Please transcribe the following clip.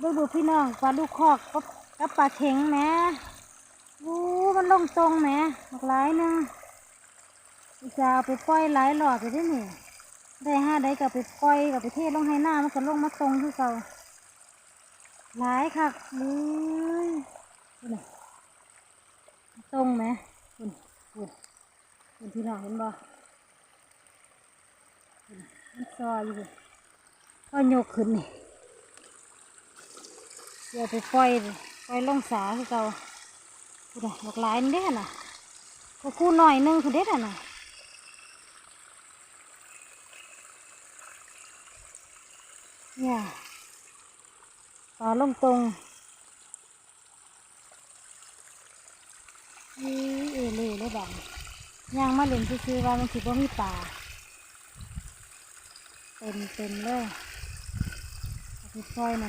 เบิ่งดูพี่น้องปลาลูกคอกกับกับปลาเข็งแหม่วู้มันลงตรงแหม่บักหลายหนึงจะเอาไปปล่อยหลายหลอดไปได้นี่ได้ห้าได้ก็เอาไปปล่อยกับไปเทลงให้หน้ามันก็ลงมาตรงคือเก่าหลายคักเลยนี่ตรงไหมคุณคุณคุณพี่น้องเห็นบ่มันซอยอยู่ก็โยกขึ้นนี่ เดี๋ยวไปปล่อยปล่อยลงสาคือเก่าคุณอะบอกหลายนี่เด้น่ะก็คู่หน่อยนึงคุณเด็ดน่ะเนี่ยปลาลงตรงนี่เอเล่เลยบังย่างมาเล่นซื่อว่ามันสิบ่มีปลาเต็มเต็มเลยเอไปปล่อยนั่น